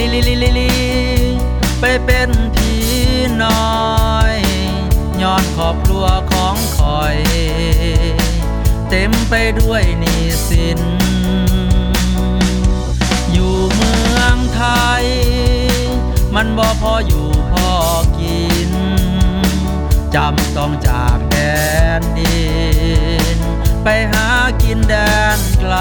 ลิลิลิลิลิไปเป็นผีน้อยย้อนขอบครัวของคอย เต็มไปด้วยนีสิน อยู่เมืองไทย มันบ่พออยู่พอกิน จำต้องจากแดนดิน ไปหากินแดนไกล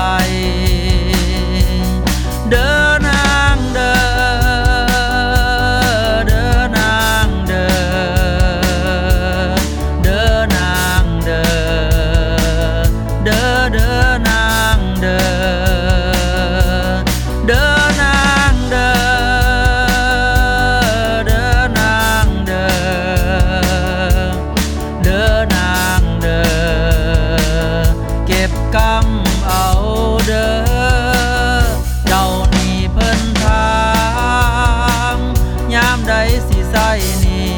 ำเอาเด้อเจ้านี่เพิ่นทางยามใดสิใส่นี่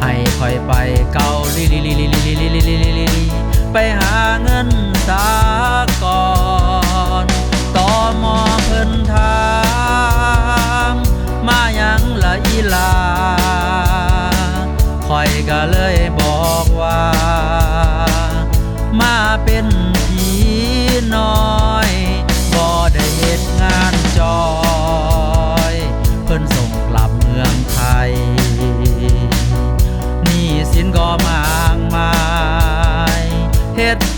ให้คอยไปเกาลิลิลิลิลิลิลิลิลิลิลิไปหาเงินสา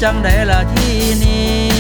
จังได้ละที่นี้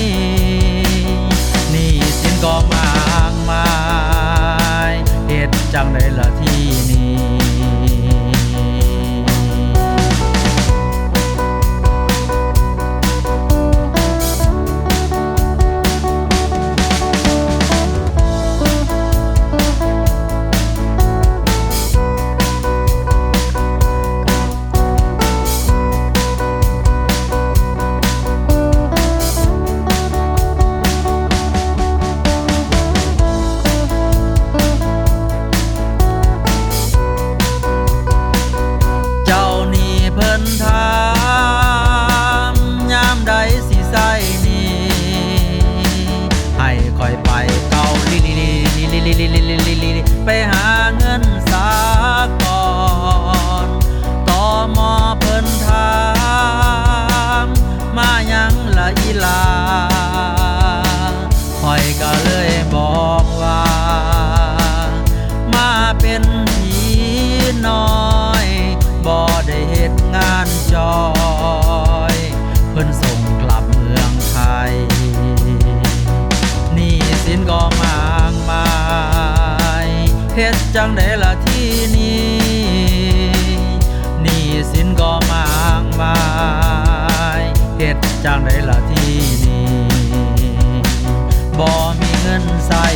ดจังได้ละที่นี่นี่สินก็มางมายเฮ็ดจังได้ละที่นี่บ่มีเงินใส่